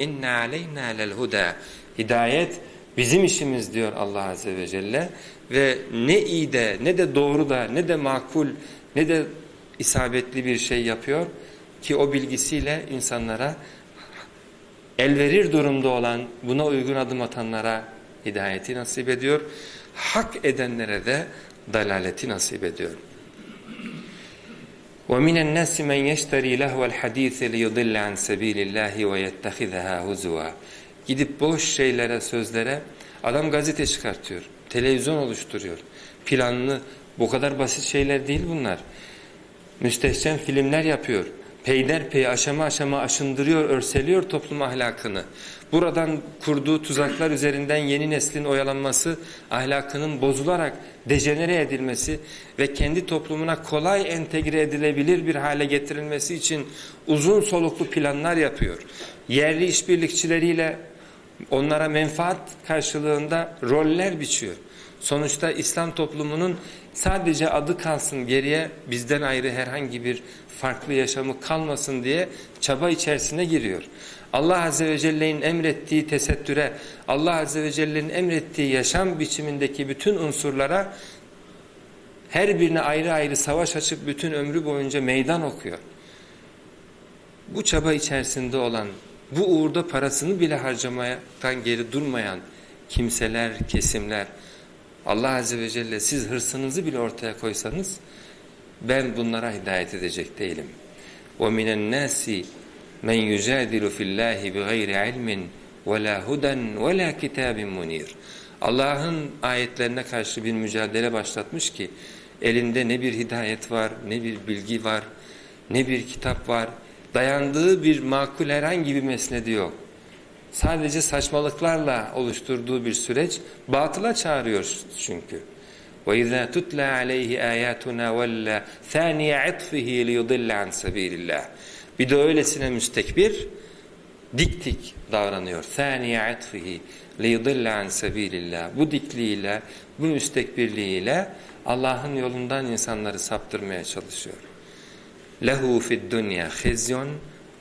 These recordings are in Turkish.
İnna aleyna lel huda. Hidayet bizim işimiz diyor Allah Azze ve Celle. Ve ne iyi de ne de doğru da ne de makul ne de isabetli bir şey yapıyor ki o bilgisiyle insanlara elverir durumda olan buna uygun adım atanlara hidayeti nasip ediyor. Hak edenlere de dalaleti nasip ediyor. ومن الناس من يشتري لهو الحديث ليضل عن سبيل الله ويتخذها هزوا Gidip boş şeylere, sözlere adam gazete çıkartıyor, televizyon oluşturuyor. Planlı, bu kadar basit şeyler değil bunlar. Müstehcen filmler yapıyor. Peyderpey aşama aşama aşındırıyor, örseliyor toplum ahlakını. Buradan kurduğu tuzaklar üzerinden yeni neslin oyalanması, ahlakının bozularak dejenere edilmesi ve kendi toplumuna kolay entegre edilebilir bir hale getirilmesi için uzun soluklu planlar yapıyor. Yerli işbirlikçileriyle onlara menfaat karşılığında roller biçiyor. Sonuçta İslam toplumunun sadece adı kalsın geriye bizden ayrı herhangi bir farklı yaşamı kalmasın diye çaba içerisine giriyor. Allah Azze ve Celle'nin emrettiği tesettüre, Allah Azze ve Celle'nin emrettiği yaşam biçimindeki bütün unsurlara her birine ayrı ayrı savaş açıp bütün ömrü boyunca meydan okuyor. Bu çaba içerisinde olan, bu uğurda parasını bile harcamaktan geri durmayan kimseler, kesimler, Allah Azze ve Celle siz hırsınızı bile ortaya koysanız ben bunlara hidayet edecek değilim. وَمِنَ النَّاسِ مَنْ يُجَادِلُ فِي اللّٰهِ بِغَيْرِ عِلْمٍ وَلَا هُدًى وَلَا كِتَابٍ مُنِيرٍ Allah'ın ayetlerine karşı bir mücadele başlatmış ki elinde ne bir hidayet var, ne bir bilgi var, ne bir kitap var, dayandığı bir makul herhangi bir mesnedi yok. Sadece saçmalıklarla oluşturduğu bir süreç batıla çağırıyor çünkü. وَاِذَا تُتْلَى عَلَيْهِ آيَاتُنَا وَلَّا ثَانِيَ عِطْفِهِ لِيُضِلَّ عَنْ سَب۪يلِ اللّٰهِ Bir de öylesine müstekbir, dik dik davranıyor. ثَانِيَ عِطْفِهِ لِيُضِلَّ عَنْ سَب۪يلِ اللّٰهِ Bu dikliğiyle, bu müstekbirliğiyle Allah'ın yolundan insanları saptırmaya çalışıyor. lehu fid dunya khizyun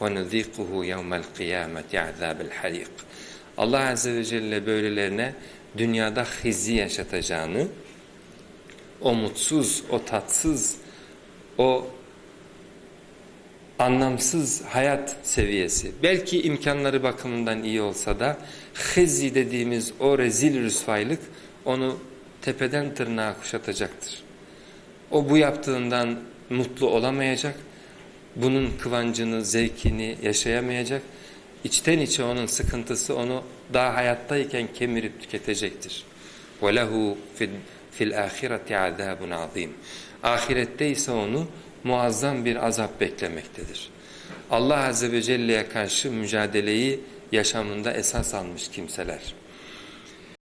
ve nuzikuhu yevmel kıyameti azabel harik. Allah Azze ve Celle böylelerine dünyada hizi yaşatacağını, o mutsuz, o tatsız, o anlamsız hayat seviyesi. Belki imkanları bakımından iyi olsa da hizi dediğimiz o rezil rüsvaylık onu tepeden tırnağa kuşatacaktır. O bu yaptığından mutlu olamayacak bunun kıvancını, zevkini yaşayamayacak, içten içe onun sıkıntısı onu daha hayattayken kemirip tüketecektir. وَلَهُ fil ahireti azabun azim. Ahirette ise onu muazzam bir azap beklemektedir. Allah Azze ve Celle'ye karşı mücadeleyi yaşamında esas almış kimseler.